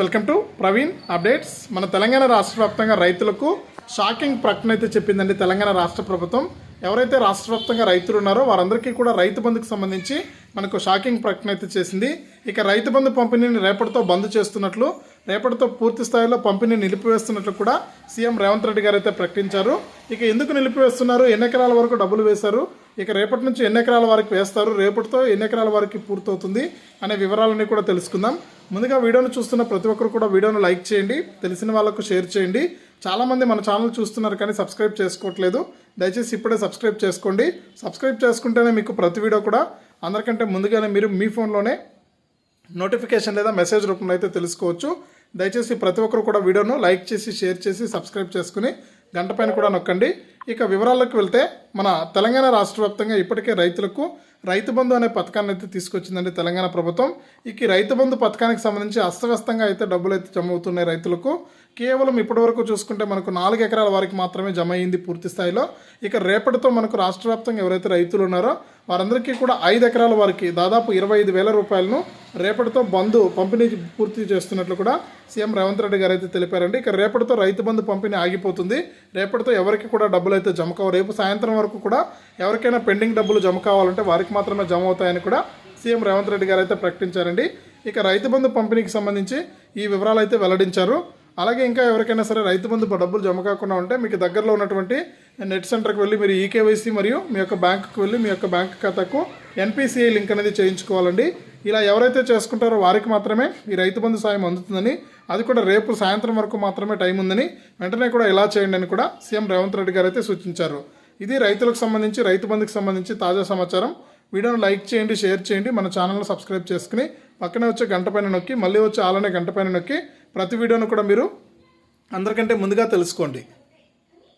Welcome to Praveen updates మన తెలంగాణ రాష్ట్ర వ్యాప్తంగా రైతులకు షాకింగ్ ప్రకటన అయితే చెప్పిందండి తెలంగాణ రాష్ట్ర ప్రభుత్వం. ఎవరైతే రాష్ట్ర వ్యాప్తంగా రైతులు ఉన్నారో వారందరికీ కూడా రైతు బంధుకు సంబంధించి మనకు షాకింగ్ ప్రకటన అయితే చేసింది. ఇక రైతు బంధు పంపిణీని రేపటితో బంద్ చేస్తున్నట్లు రేపటితో పూర్తి స్థాయిలో పంపిణీ నిలిపివేస్తున్నట్లు కూడా సీఎం రేవంత్ రెడ్డి గారు అయితే ప్రకటించారు. ఇక ఎందుకు నిలిపివేస్తున్నారు? ఎన్ని ఎకరాల వరకు డబ్బులు వేశారు? ఇక రేపటి నుంచి ఎన్ని ఎకరాల వరకు వేస్తారు రేపటితో ఎన్ని ఎకరాల వరకు పూర్తవుతుంది అనే వివరాలన్నీ కూడా తెలుసుకుందాం. ముందుగా వీడియోను చూస్తున్న ప్రతి ఒక్కరు కూడా వీడియోను లైక్ చేయండి తెలిసిన వాళ్ళకు షేర్ చేయండి. చాలామంది మన ఛానల్ చూస్తున్నారు కానీ సబ్స్క్రైబ్ చేసుకోవట్లేదు. దయచేసి ఇప్పుడే సబ్స్క్రైబ్ చేసుకోండి. సబ్స్క్రైబ్ చేసుకుంటేనే మీకు ప్రతి వీడియో కూడా అందరికంటే ముందుగానే మీరు మీ ఫోన్లోనే నోటిఫికేషన్ లేదా మెసేజ్ రూపంలో అయితే తెలుసుకోవచ్చు. దయచేసి ప్రతి ఒక్కరు కూడా వీడియోను లైక్ చేసి షేర్ చేసి సబ్స్క్రైబ్ చేసుకుని గంట పైన కూడా నొక్కండి. ఇక వివరాల్లోకి వెళ్తే మన తెలంగాణ రాష్ట్ర వ్యాప్తంగా ఇప్పటికే రైతులకు రైతు బంధు అనే పథకాన్ని అయితే తీసుకొచ్చిందండి తెలంగాణ ప్రభుత్వం. ఇక రైతు బంధు పథకానికి సంబంధించి అస్తవ్యస్తంగా అయితే డబ్బులు అయితే జమ అవుతున్నాయి రైతులకు. కేవలం ఇప్పటివరకు చూసుకుంటే మనకు నాలుగు ఎకరాల వారికి మాత్రమే జమ అయ్యింది పూర్తి స్థాయిలో. ఇక రేపటితో మనకు రాష్ట్ర వ్యాప్తంగా ఎవరైతే రైతులు ఉన్నారో వారందరికీ కూడా ఐదు ఎకరాల వారికి దాదాపు ఇరవై ఐదు వేల రూపాయలను రేపటితో బంధు పంపిణీ పూర్తి చేస్తున్నట్లు కూడా సీఎం రేవంత్ రెడ్డి గారు అయితే తెలిపారండి. ఇక రేపటితో రైతు బంధు పంపిణీ ఆగిపోతుంది. రేపటితో ఎవరికి కూడా డబ్బులు అయితే జమ కావు. రేపు సాయంత్రం వరకు కూడా ఎవరికైనా పెండింగ్ డబ్బులు జమ కావాలంటే వారికి మాత్రమే జమ అవుతాయని కూడా సీఎం రేవంత్ రెడ్డి గారు అయితే ప్రకటించారండి. ఇక రైతు బంధు పంపిణీకి సంబంధించి ఈ వివరాలు అయితే వెల్లడించారు. అలాగే ఇంకా ఎవరికైనా సరే రైతు బంధు డబ్బులు జమ కాకుండా ఉంటే మీకు దగ్గరలో ఉన్నటువంటి నెట్ సెంటర్కి వెళ్ళి మీరు ఈకేవైసీ మరియు మీ యొక్క బ్యాంకుకి వెళ్ళి మీ యొక్క బ్యాంక్ ఖాతాకు ఎన్పిసిఐ లింక్ అనేది చేయించుకోవాలండి. ఇలా ఎవరైతే చేసుకుంటారో వారికి మాత్రమే ఈ రైతు బంధు సాయం అందుతుందని అది కూడా రేపు సాయంత్రం వరకు మాత్రమే టైం ఉందని వెంటనే కూడా ఇలా చేయండి అని కూడా సీఎం రేవంత్ రెడ్డి గారు అయితే సూచించారు. ఇది రైతులకు సంబంధించి రైతు బంధుకు సంబంధించి తాజా సమాచారం. వీడియోను లైక్ చేయండి షేర్ చేయండి మన ఛానల్ను సబ్స్క్రైబ్ చేసుకుని పక్కనే వచ్చే గంట పైన నొక్కి మళ్ళీ వచ్చే ఆలనే గంట పైన నొక్కి ప్రతి వీడియోను కూడా మీరు అందరికంటే ముందుగా తెలుసుకోండి.